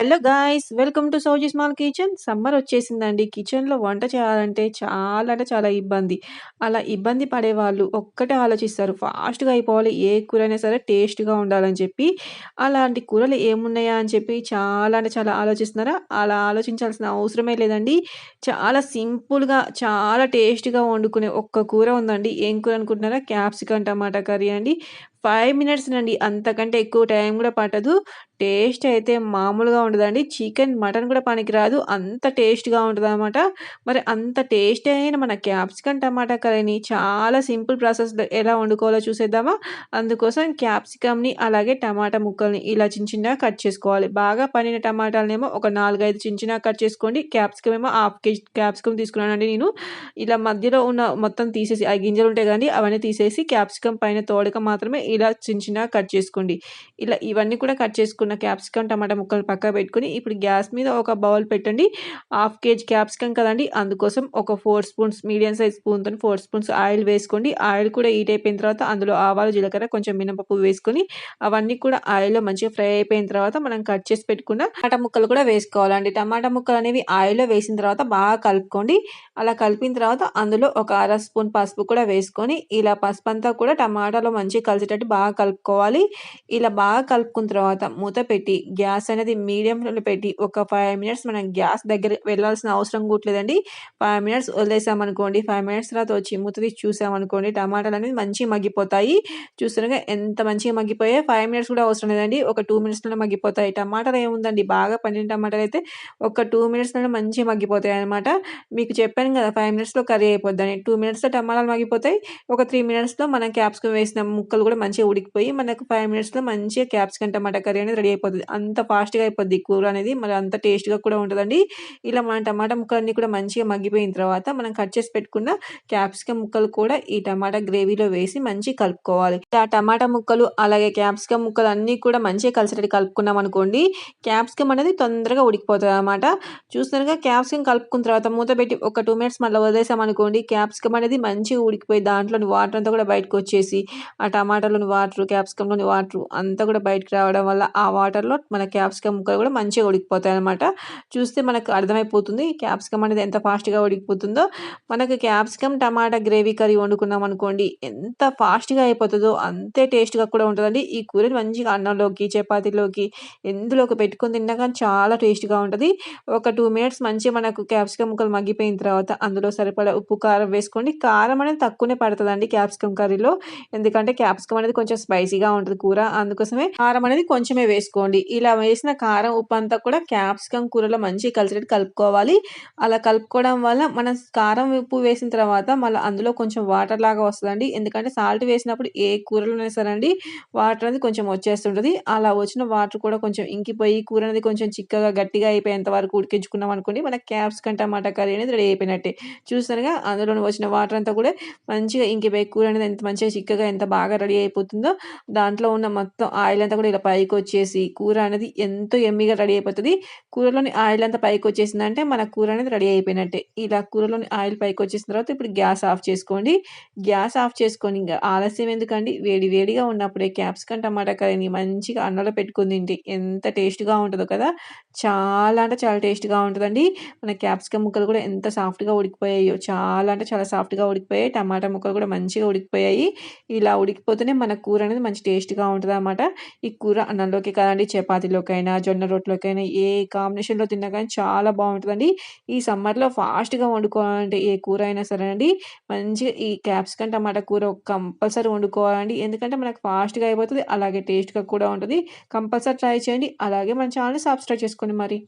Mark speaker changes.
Speaker 1: Hello guys welcome to Souji small kitchen. Summer వచ్చేసిందండి. కిచెన్లో వంట చేయాలంటే చాలా అంటే చాలా ఇబ్బంది. అలా ఇబ్బంది పడే వాళ్ళు ఒక్కటే ఆలోచిస్తారు. ఫాస్ట్గా అయిపోవాలి. ఏ కూర అయినా సరే టేస్ట్గా ఉండాలని చెప్పి. అలాంటి కూరలు ఏమున్నాయా అని చెప్పి చాలా అంటే చాలా ఆలోచిస్తున్నారా? అలా ఆలోచించాల్సిన అవసరమే లేదండి. చాలా సింపుల్గా చాలా టేస్ట్గా వండుకునే ఒక్క కూర ఉందండి. ఏం కూర అనుకుంటున్నారా? క్యాప్సికన్ టమాటా కర్రీ అండి. ఫైవ్ మినిట్స్ నండి. అంతకంటే ఎక్కువ టైం కూడా పట్టదు. టేస్ట్ అయితే మామూలుగా ఉండదండి. చికెన్ మటన్ కూడా పనికిరాదు. అంత టేస్ట్గా ఉంటుంది అనమాట మరి అంత టేస్ట్ అయిన మన క్యాప్సికన్ టమాటా కర్రీని చాలా సింపుల్ ప్రాసెస్ ఎలా వండుకోవాలో చూసేద్దామా? అందుకోసం క్యాప్సికమ్ని అలాగే టమాటా ముక్కల్ని ఇలా చిన్న చిన్నగా కట్ చేసుకోవాలి. బాగా పనిన టమాటాలనేమో ఒక నాలుగైదు చిన్న చిన్నగా కట్ చేసుకోండి. క్యాప్సికమ్ ఏమో హాఫ్ కేజీ క్యాప్సికమ్ తీసుకున్నానండి నేను. ఇలా మధ్యలో ఉన్న మొత్తం తీసేసి ఆ గింజలు ఉంటాయి కానీ అవన్నీ తీసేసి క్యాప్సికమ్ పైన తోడక మాత్రమే ఇలా చిన్న చిన్నగా కట్ చేసుకోండి. ఇలా ఇవన్నీ కూడా కట్ చేసుకున్న క్యాప్సికమ్ టమాటా ముక్కలు పక్క పెట్టుకుని ఇప్పుడు గ్యాస్ మీద ఒక బౌల్ పెట్టండి. హాఫ్ కేజీ క్యాప్సికమ్ కదండి అందుకోసం ఒక ఫోర్ స్పూన్స్ మీడియం సైజ్ స్పూన్తో ఫోర్ స్పూన్స్ ఆయిల్ వేసుకోండి. ఆయిల్ కూడా హీట్ అయిపోయిన తర్వాత అందులో ఆవాలు జీలకర్ర కొంచెం మినపప్పు వేసుకొని అవన్నీ కూడా ఆయిల్లో మంచిగా ఫ్రై అయిపోయిన తర్వాత మనం కట్ చేసి పెట్టుకున్న టమాటా ముక్కలు కూడా వేసుకోవాలండి. టమాటా ముక్కలు అనేవి ఆయిల్లో వేసిన తర్వాత బాగా కలుపుకోండి. అలా కలిపిన తర్వాత అందులో ఒక అర స్పూన్ పసుపు కూడా వేసుకొని ఇలా పసుపు అంతా కూడా టమాటాలో మంచిగా కలిసేటట్టు బాగా కలుపుకోవాలి. ఇలా బాగా కలుపుకున్న తర్వాత మూత పెట్టి గ్యాస్ అనేది మీడియంలో పెట్టి ఒక ఫైవ్ మినిట్స్ మనం గ్యాస్ దగ్గర వెళ్ళాల్సిన అవసరం కూడలేదండి ఫైవ్ మినిట్స్ వదిలేసామనుకోండి ఫైవ్ మినిట్స్ తర్వాత వచ్చి మూత తీసి చూసామనుకోండి టమాటాలు అనేది మంచిగా మగ్గిపోతాయి. చూస్తున్నాగా ఎంత మంచిగా మగ్గిపోయాయి ఫైవ్ మినిట్స్ కూడా అవసరం లేదండి. ఒక టూ మినిట్స్లో మగ్గిపోతాయి. టమాటాలు ఏముందండి? బాగా పండిన టమాటాలు అయితే ఒక టూ మినిట్స్లో మంచిగా మగ్గిపోతాయి అనమాట మీకు చెప్పాను కదా ఫైవ్ మినిట్స్లో కర్రీ అయిపోద్దని. టూ మినిట్స్లో టమాటాలు మగ్గిపోతాయి. ఒక త్రీ మినిట్స్లో మనం క్యాప్సికమ్ వేసిన ముక్కలు కూడా మంచిగా ఉడికిపోయి మనకు ఫైవ్ మినిట్స్లో మంచిగా క్యాప్సికమ్ టమాటా కర్రీ అనేది రెడీ అయిపోతుంది. అంత ఫాస్ట్గా అయిపోద్ది కూర అనేది. మరి అంత టేస్ట్గా కూడా ఉంటుందండి. ఇలా మన టమాటా ముక్కలన్నీ కూడా మంచిగా మగ్గిపోయిన తర్వాత మనం కట్ చేసి పెట్టుకున్న క్యాప్సికమ్ ముక్కలు కూడా ఈ టమాటా గ్రేవీలో వేసి మంచిగా కలుపుకోవాలి. ఆ టమాటా ముక్కలు అలాగే క్యాప్సికమ్ ముక్కలు అన్నీ కూడా మంచిగా కలిసేటట్టు కలుపుకున్నాం అనుకోండి క్యాప్సికమ్ అనేది తొందరగా ఉడికిపోతుంది అనమాట చూస్తున్నారుగా క్యాప్సికమ్ కలుపుకున్న తర్వాత మూత పెట్టి ఒక టూ మినిట్స్ మళ్ళీ వదిలేసాం అనుకోండి క్యాప్సికమ్ అనేది మంచిగా ఉడికిపోయి దాంట్లోని వాటర్ అంతా కూడా బయటకు వచ్చేసి ఆ టమాటాలు టమాటాలోని వాటర్ క్యాప్సికంలోని వాటర్ అంతా కూడా బయటకు రావడం వల్ల ఆ వాటర్లో మన క్యాప్సికమ్ ముక్కలు కూడా మంచిగా ఉడికిపోతాయి అనమాట చూస్తే మనకు అర్థమైపోతుంది క్యాప్సికమ్ అనేది ఎంత ఫాస్ట్గా ఉడికిపోతుందో. మనకు క్యాప్సికమ్ టమాటా గ్రేవీ కర్రీ వండుకున్నాం అనుకోండి ఎంత ఫాస్ట్గా అయిపోతుందో అంతే టేస్ట్గా కూడా ఉంటుందండి. ఈ కూరని మంచిగా అన్నంలోకి చపాతీలోకి ఎందులోకి పెట్టుకొని తిన్నా కానీ చాలా టేస్ట్గా ఉంటుంది. ఒక టూ మినిట్స్ మంచిగా మనకు క్యాప్సికమ్ ముక్కలు మగ్గిపోయిన తర్వాత అందులో సరిపడా ఉప్పు కారం వేసుకోండి. కారం అనేది తక్కువనే పడుతుందండి క్యాప్సికమ్ కర్రీలో. ఎందుకంటే క్యాప్సికమ్ అనేది కొంచెం స్పైసీగా ఉంటుంది కూర. అందుకోసమే కారం అనేది కొంచెమే వేసుకోండి. ఇలా వేసిన కారం ఉప్పు అంతా కూడా క్యాప్సికమ్ కూరలో మంచి కలిసేటట్టు కలుపుకోవాలి. అలా కలుపుకోవడం వల్ల మనం కారం ఉప్పు వేసిన తర్వాత మళ్ళీ అందులో కొంచెం వాటర్ లాగా వస్తుందండి. ఎందుకంటే సాల్ట్ వేసినప్పుడు ఏ కూరలోనే సరే అండి వాటర్ అనేది కొంచెం వచ్చేస్తుంటుంది. అలా వచ్చిన వాటర్ కూడా కొంచెం ఇంకిపోయి కూర అనేది కొంచెం చిక్కగా గట్టిగా అయిపోయేంత వరకు ఉడికించుకున్నాం అనుకోండి మన క్యాప్సికమ్ టమాటా కర్రీ అనేది రెడీ అయిపోయినట్టే. చూస్తానుగా అందులో వచ్చిన వాటర్ అంతా కూడా మంచిగా ఇంకిపోయి కూర అనేది ఎంత మంచిగా చిక్కగా ఎంత బాగా రెడీ అయిపోతుందో దాంట్లో ఉన్న మొత్తం ఆయిల్ అంతా కూడా ఇలా పైకి వచ్చేసి కూర అనేది ఎంతో ఎమ్మిగా రెడీ అయిపోతుంది. కూరలోని ఆయిల్ అంతా పైకి వచ్చేసిందంటే మన కూర అనేది రెడీ అయిపోయినట్టే. ఇలా కూరలోని ఆయిల్ పైకి వచ్చేసిన తర్వాత ఇప్పుడు గ్యాస్ ఆఫ్ చేసుకోండి. గ్యాస్ ఆఫ్ చేసుకొని ఇంకా ఆలస్యం ఎందుకండి? వేడి వేడిగా ఉన్నప్పుడే క్యాప్సికం టమాటా కర్రీని మంచిగా అన్నంలో పెట్టుకుని తింటే ఎంత టేస్ట్గా ఉంటుందో కదా! చాలా అంటే చాలా టేస్ట్గా ఉంటుందండి. మన క్యాప్సికమ్ ముక్కలు కూడా ఎంత సాఫ్ట్గా ఉడికిపోయాయో చాలా అంటే చాలా సాఫ్ట్గా ఉడికిపోయాయి. టమాటా ముక్కలు కూడా మంచిగా ఉడికిపోయాయి. ఇలా ఉడికిపోతేనే మన కూర అనేది మంచి టేస్ట్గా ఉంటుంది అనమాట ఈ కూర అన్నంలోకి కదండి చపాతీలోకైనా జొన్న రొట్టెలోకైనా ఏ కాంబినేషన్లో తిన్నా కానీ చాలా బాగుంటుందండి. ఈ సమ్మర్లో ఫాస్ట్గా వండుకోవాలంటే ఏ కూర అయినా సరే అండి మంచిగా ఈ క్యాప్సికమ్ టమాటా కూర కంపల్సరీ వండుకోవాలండి. ఎందుకంటే మనకు ఫాస్ట్గా అయిపోతుంది అలాగే టేస్ట్గా కూడా ఉంటుంది. కంపల్సరీ ట్రై చేయండి అలాగే మన ఛానల్ సబ్స్క్రైబ్ చేసుకోండి మరి.